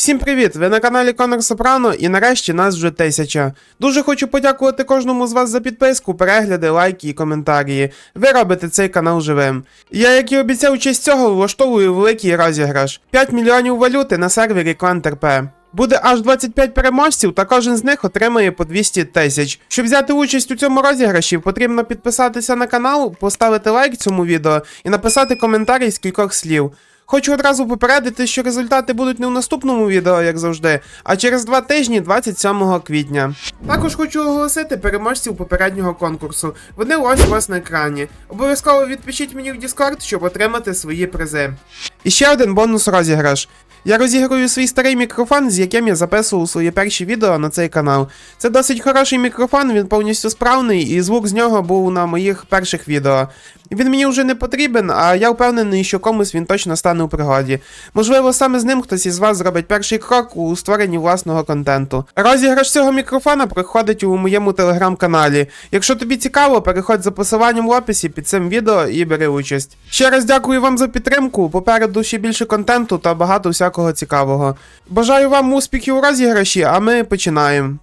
Всім привіт! Ви на каналі Конор Сопрано і нарешті нас вже тисяча. Дуже хочу подякувати кожному з вас за підписку, перегляди, лайки і коментарі. Ви робите цей канал живим. Я, як і обіцяв, честь цього влаштовую великий розіграш: 5 мільйонів валюти на сервері ClanTRP. Буде аж 25 переможців, та кожен з них отримає по 200 тисяч. Щоб взяти участь у цьому розіграші, потрібно підписатися на канал, поставити лайк цьому відео і написати коментарі з кількох слів. Хочу одразу попередити, що результати будуть не в наступному відео, як завжди, а через два тижні, 27 квітня. Також хочу оголосити переможців попереднього конкурсу. Вони ось у вас на екрані. Обов'язково відпишіть мені в Discord, щоб отримати свої призи. І ще один бонус розіграш. Я розіграю свій старий мікрофон, з яким я записував свої перші відео на цей канал. Це досить хороший мікрофон, він повністю справний, і звук з нього був на моїх перших відео. Він мені вже не потрібен, а я впевнений, що комусь він точно стане у пригоді. Можливо, саме з ним хтось із вас зробить перший крок у створенні власного контенту. Розіграш цього мікрофона проходить у моєму телеграм-каналі. Якщо тобі цікаво, переходь за посиланням в описі під цим відео і бери участь. Ще раз дякую вам за підтримку. Попереду ще більше контенту та багато всякого цікавого. Бажаю вам успіхів у розіграші, а ми починаємо.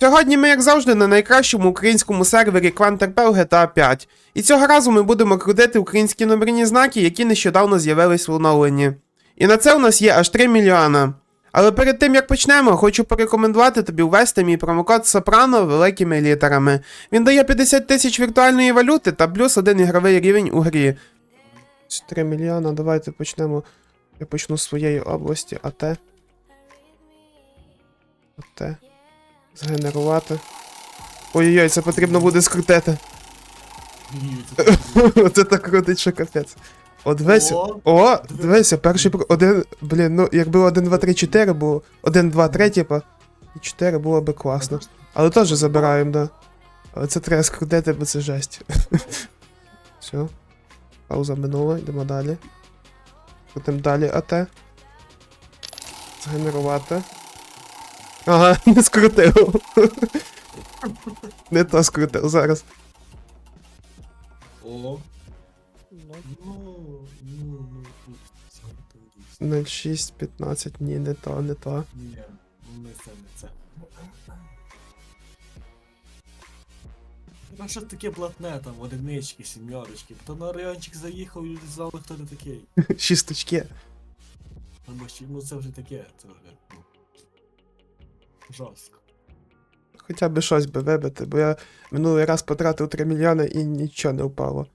Сьогодні ми, як завжди, на найкращому українському сервері QuantRP в GTA 5. І цього разу ми будемо крутити українські номерні знаки, які нещодавно з'явились в оновленні. І на це у нас є аж 3 мільйона. Але перед тим як почнемо, хочу порекомендувати тобі ввести мій промокод Сопрано великими літерами. Він дає 50 тисяч віртуальної валюти та плюс один ігровий рівень у грі. 3 мільйона, давайте почнемо. Я почну з своєї області, АТ. АТ. Згенерувати. Ой-ой-ой, це потрібно буде скрутити. Оце так крутить, що капець. О, дивися. О, дивися, перший про- один. Блін, ну якби 1, 2, 3, 4 було. 1, 2, 3, типа. І 4 було би класно. Але теж забираємо, да. Але це треба скрутити, бо це жесть. Все. Пауза минула, йдемо далі. Крутим далі АТ. Згенерувати. Ага, не скрутив. Не то скрутив зараз. О. Ну, ну, ну, ну, 06, 15, ні, не то, не то. Ні, ну, не це, не Ну що таке блатне там, одинички, сім'ярочки. То на райончик заїхав і знали, хто ти такий. Шісточки. Або ще, ну це вже таке, це вже. ну, Жорстко. Хоча б щось би вибити, бо я минулий раз потратив 3 мільйони і нічого не впало.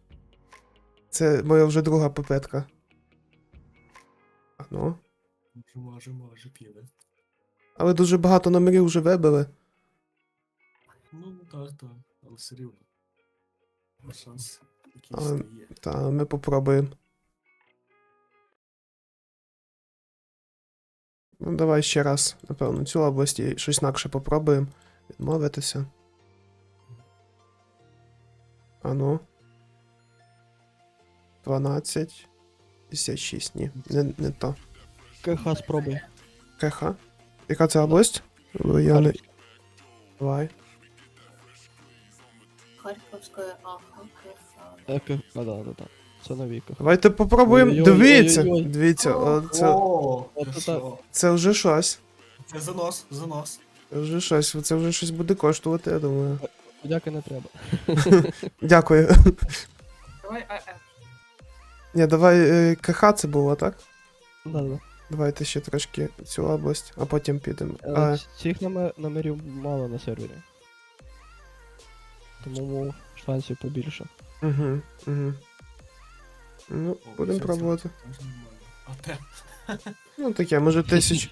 Це моя вже друга попитка. А ну. Може, може, може, піде. Але дуже багато номерів вже вибили. Ну, ну так, так, але все рівно. Шанс Але- якийсь є. Та ми попробуємо. Ну, давай ще раз, напевно, цю область і щось інакше попробуємо. Відмовитися. А ну. 12. 56, ні. Не, не то. КХ спробуй. КХ. Яка це область? Бо Я не... Давай. Харківської. Еки. А, да, да, да. Це нові КХ. Давайте попробуємо. Дивіться! Дивіться, о, це, О, От це що? це вже щось. Це занос, занос. Це вже щось. Це вже щось буде коштувати, я думаю. Подяки не треба. Дякую. Давай АФ. Ні, давай е, КХ це було, так? Да, да. Давайте ще трошки цю область, а потім підемо. Е, Цих номер- номерів мало на сервері. Тому шансів побільше. угу, угу. Ну, будемо пробувати. Ну таке, може тисяч.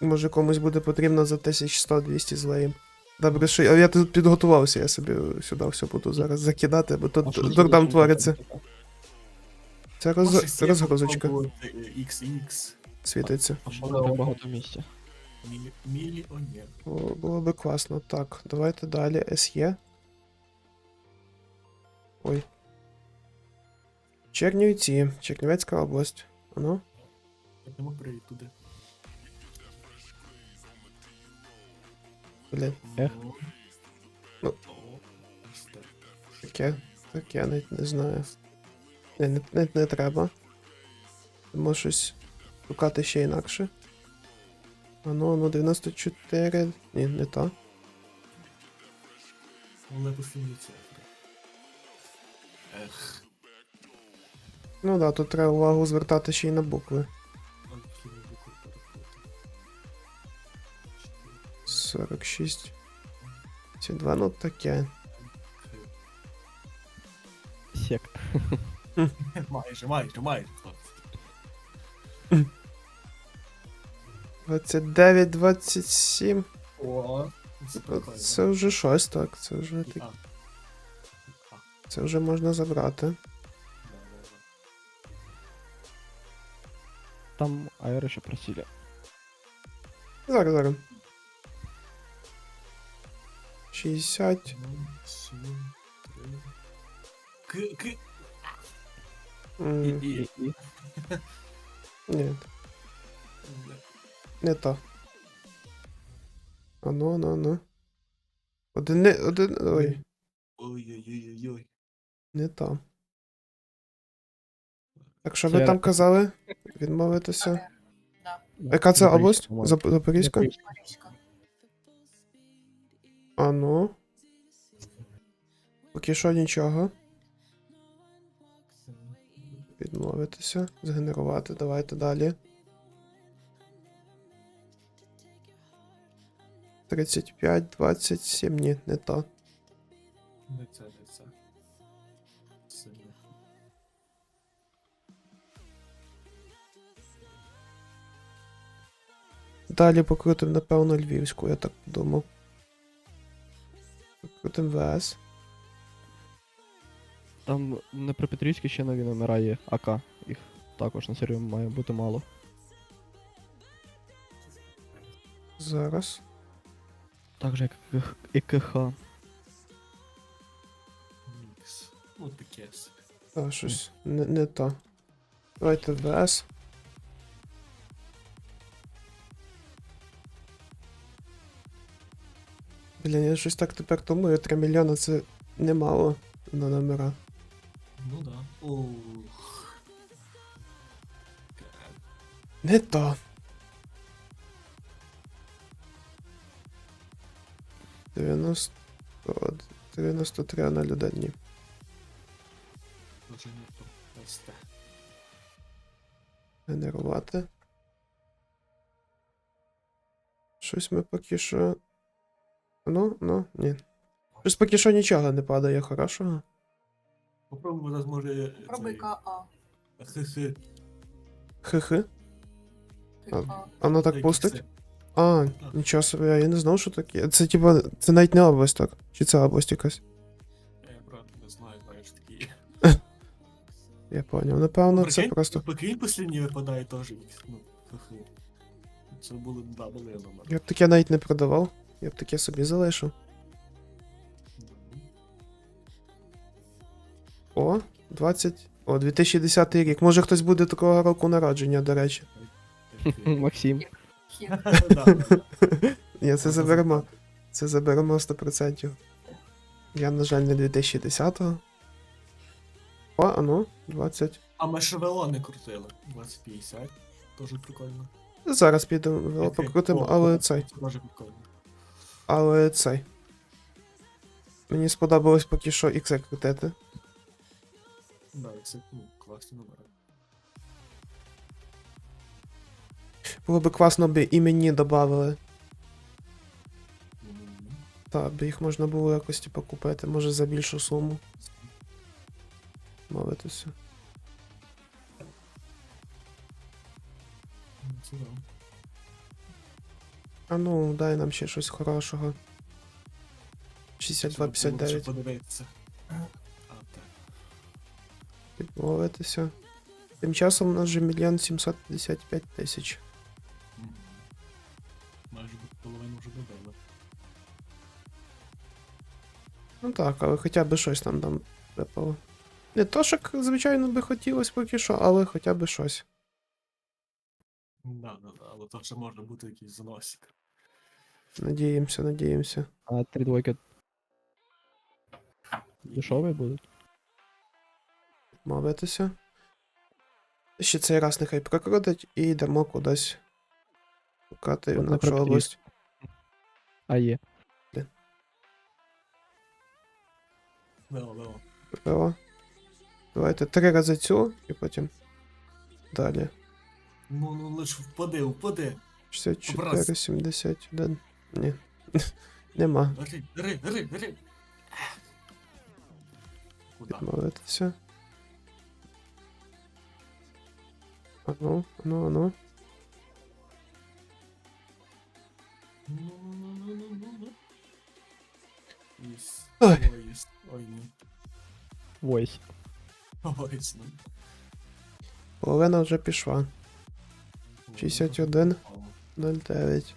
Може комусь буде потрібно за 1100-200 злеєм. Добре, що я, я тут підготувався, я собі сюди все буду зараз закидати, бо тут дурдам твориться. Це роз... розгрузочка е, XX. світиться. А що не багато місця? Мілі... Мільйонер. О, було би класно. Так, давайте далі. СЄ. Ой. Чернівці, Чернівецька область. Ну, Йдемо привіт туди. блін, Ех. Ну. Ось так. таке. Таке, навіть не знаю. Не, не, не, не треба. Може щось шукати ще інакше. А ну, ну 94. Ні, не то. Але постійні Ну да, тут треба увагу звертати ще й на букви. нам потрібно 46. Ці два, ну таке. Сек. Майже, майже, майже. 29, 27. О, це Це вже щось, так. Це вже І так. А. А, Це вже можна забрати. Там аэро ще просили. Зараз, зараз. 60. Ну, сім, три. К, к, М, і, І, і. і. Ні, не то. А ну, ну, ну. Один, не- один, ой, Ой-ой-ой-ой. Не то. Так що ви я- там казали? Відмовитися. Да. Яка це Запорізька, область? Зап- Запорізька? Запорізька. Марічка. А ну. Поки що нічого. Відмовитися. Згенерувати. Давайте далі. 35, 27, ні, не то. Не це, не це. Це Далі покрутим, напевно, львівську, я так подумав. Покрутим ВС. Там на Припетрівській ще нові номера є АК. Їх також на сервері має бути мало. Зараз. Так же, як і КХ. Мікс. Ну таке собі. Щось не, не то. Давайте ВС. Блін, я щось так тепер думаю, 3 мільйони це немало на номера. Ну да. Ух. Не то. Дев'яносто... 93 на людині. Може не то. Ось. Генерувати. Щось ми поки що. Ну, ну, ні. Щось поки що нічого не падає хорошого. Попробуємо зараз може. Пробуй цей- КА. Хи-хи. Хи-хи. А, КА. Воно так Який пустить? це? А, нічого собі, я не знав, що таке. Це типа, це навіть не область так. Чи це область якась? Я правда не знаю, знаєш такі. Я поняв. Напевно, це Прикинь, просто. Прикинь, послідній випадає теж мікс. Ну, хи-хи. Це було б да, були номер. Я б таке навіть не продавав. Я б таке собі залишив. О, 20. О, 2010 рік. Може хтось буде такого року народження, до речі. Максим. Ні, це заберемо. Це заберемо 100%. Я, на жаль, не 2010-го. О, а ну, 20. А ми ще вело не крутили. 2050. Теж прикольно. Зараз підемо вело покрутимо, але цей. Це теж прикольно. Але цей. Мені сподобалось поки що. Да, це ну, класні номери. Було би класно, би і мені додавали. Мгм. Так, би їх можна було якось типу, купити, може за більшу суму. Мовитися. Ну, да. А ну, дай нам ще щось хорошого. Це було 62-59. подивитися. А, так. Відмовитися. Тим часом у нас вже мільйон 755 тисяч. Мгм. Майже половину вже додали. Ну так, але хоча б щось нам там випало. Не то, що, звичайно, би хотілося поки що, але хоча б щось. Да, да, да, але то ще може бути якийсь заносик. Надіємося, надіємося. А три двойки дешеві будуть. Мовитися. Ще цей раз нехай прокрутить і йдемо кудись. Шукати інакшу наприклад, область. А є. Лео, Лео. ППО. Давайте три рази цю і потім. Далі. Ну, ну лиш впади, впади. 64, Образ. 71. Ні. Нема. Бери, бери, бери, бери. Куда? Відмовитися. Ану, ану, ану. Ну, ну, ну, ну, ну, ну. Єс. Ой. Ой, єс. Ой, ні. Войс. Ой, ну. Половина вже пішла. 61. 09.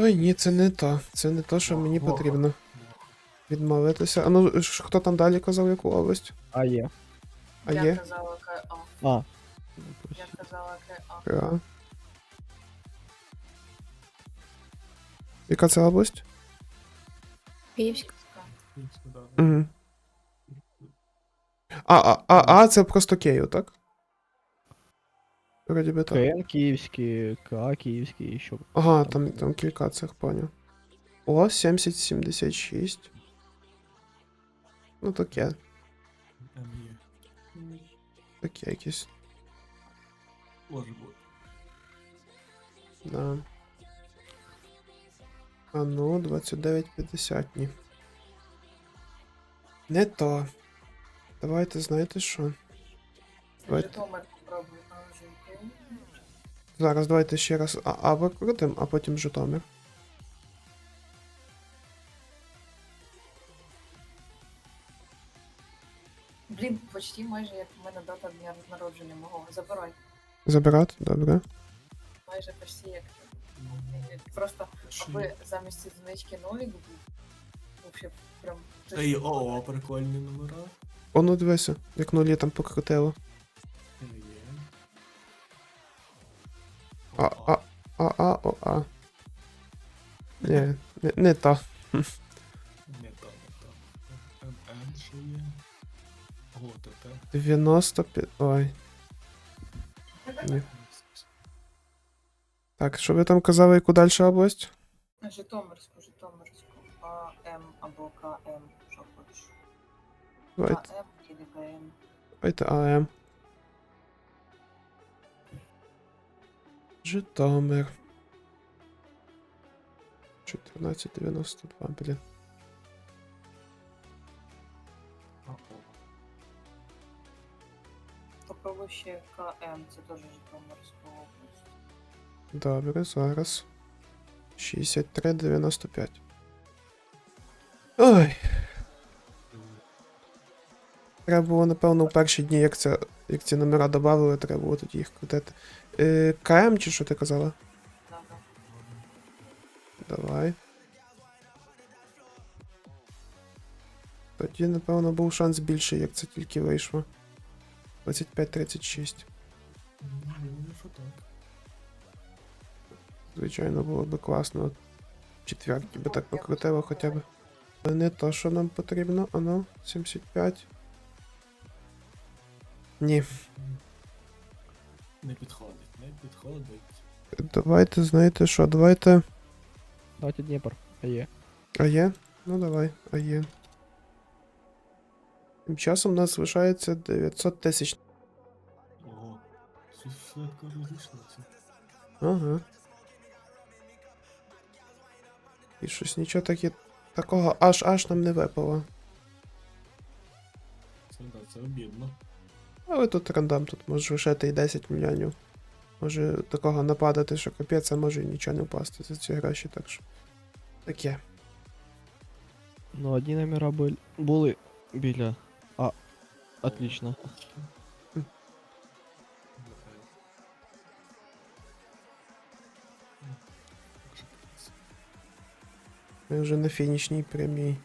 Ой, ні, це не то. Це не то, що мені потрібно. Відмовитися. А ну, ж хто там далі казав, яку область? А є. А я є? казала КА. А. Я казала КА. Ра. Яка це область? Київська. Угу. А, а, а, а, це просто Київ, так? Вроді би так. КН київський, КА київський, і що. Ага, там, там кілька цих поняв. О, 7076. Ну таке, таке якесь. Може бути. Да. А ну, 2950, ні. Не то. Давайте, знаєте що? Давайте. Житомир вже Київ. Зараз давайте ще раз А- А а потім Житомир. Блін, почти майже як у мене дата дня народження мого. Забирай. Забирати, добре. Майже почти як. Ну, Просто аби замість одинички нолік був. Вообще прям. Та й ОО, прикольні номера. О, ну дивися, як нулі там покрутило. А, а, а, а, о, а. Ні, не, не то. Не то, не то. МН що є. О, ТТ. 95. Ой. Ні. Так, що ви там казали, яку далі область? Житомирську, Житомирську. АМ або КМ, що хочеш. Давайте, КМ і КМ. давайте АМ. Житомир. 1492, блін. А, о. Попробуй ще КМ, це теж Житомирська область. Добре, зараз. 63,95. Ой, треба було, напевно, у перші дні, як, це, як ці номера додавали, треба було тоді їх крутити. Е, КМ чи що ти казала? Давай. Тоді, напевно, був шанс більший, як це тільки вийшло. 25-36. Ну, що так. Звичайно, було би класно. от Четвертки би так покрутило хоча б. Але не то, що нам потрібно. Ано, 75. Ні. Не підходить, не підходить. Давайте, знаєте що, давайте. Давайте Дніпр. А є. А є? Ну давай, а є. Тим часом у нас залишається 900 тисяч. Ого. Швидко розійшлося. Ага. І щось нічого такі, такого аж аж нам не випало. Це, да, це обідно. Але тут рандом, тут може лишити і 10 мільйонів. Може такого нападати, що капець, а може і нічого не впасти за ці гроші, так що. Таке. Ну, одні номера були, були біля. А. Отлично. Ми вже на фінішній прямій.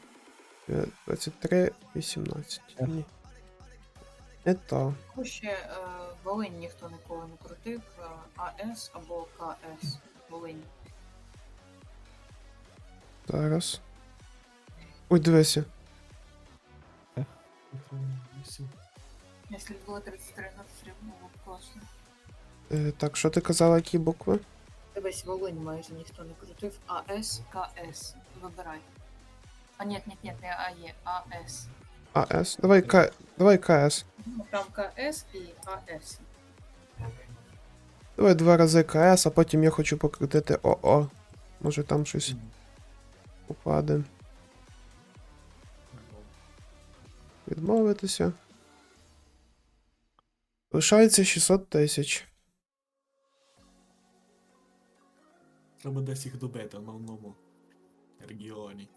Е, 23-18. Это. Ще е, э, Волинь ніхто ніколи не крутив. Э, АС або КС. Волинь. Зараз. Ой, дивися. Якщо було 33 гостри, було класно. Е, так, що ти казала, які букви? Дивись, Волинь майже ніхто не крутив. АС, КС. Вибирай. А ні, ні, ні, не АЕ, АС. АС. Давай К. Давай КС. Ну, Там КС і АС. Давай два рази КС, а потім я хочу покрутити ОО. Може там щось упаде. Відмовитися. Лишається 600 тисяч. Треба десь їх добити на одному регіоні.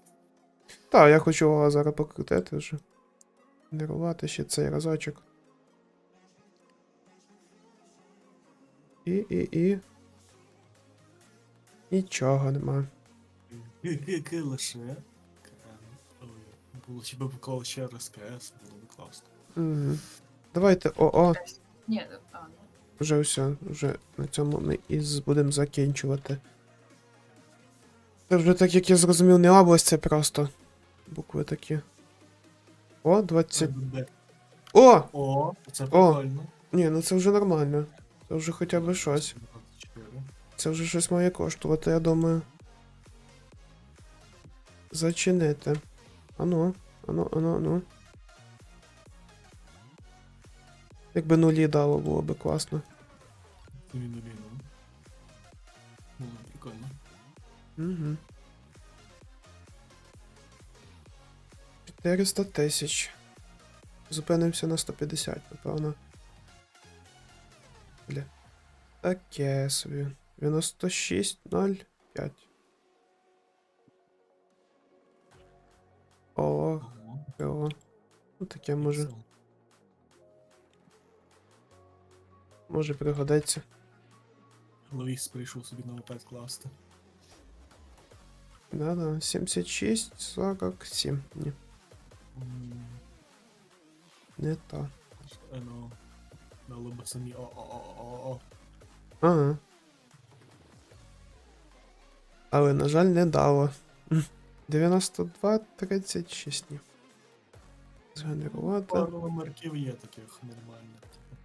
Так, я хочу його зараз покрутити вже. Нервувати ще цей разочок. І, і, і. Нічого нема. Яке лише. Було чи б поклав ще раз КС, було б класно. Угу. Давайте ОО. Ні, а, ну. Вже все, вже на цьому ми і будемо закінчувати. Це вже так як я зрозумів, не область, це просто букви такі. О, 20. О! О, це прикольно. Ні, ну це вже нормально. Це вже хоча б щось. 24. Це вже щось має коштувати, я думаю. Зачинити. Ану, ану, ану, ану. Якби нулі дало, було би класно. Тобі не війну. Було прикольно. Угу. 400 тисяч. Зупинимося на 150, напевно. Бля. Таке собі. 96,05. О, Ого. о. Ну таке може, може пригодиться. Ловіс прийшов собі на опять класти. Да-да, 76, 47. Ні, Не то. е, Ну, дало би самі о-о-о-о-о. Ага. Але, на жаль, не дало. 92, 36 ні. Згенерувати. Пару номерків є таких нормальних. типу.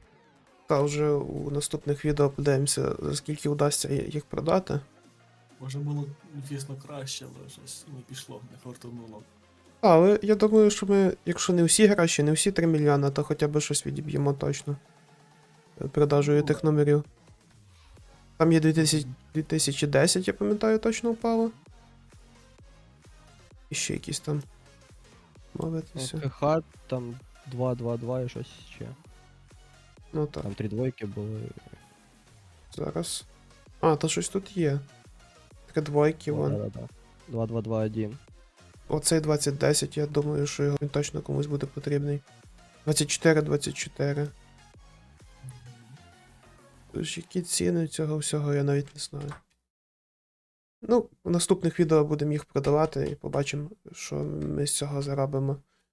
Та вже у наступних відео подивимося, за скільки вдасться їх продати. Може було, звісно, краще, але щось не пішло, не фортунуло. Але я думаю, що ми, якщо не всі гроші, не всі 3 мільйони, то хоча б щось відіб'ємо точно. Е, Продажею тих номерів. Там є 2000, 2010, я пам'ятаю, точно впало. І ще якісь там. Мовитися. КХ там 2-2-2 і щось ще. Ну так, Там три двойки були. зараз. А, то щось тут є. Три двойки, вон. Да-да-да. 2-2-2-1. Оцей 2010, я думаю, що його він точно комусь буде потрібний. 24-24. Тож які ціни цього всього, я навіть не знаю. Ну, в наступних відео будемо їх продавати і побачимо, що ми з цього заробимо.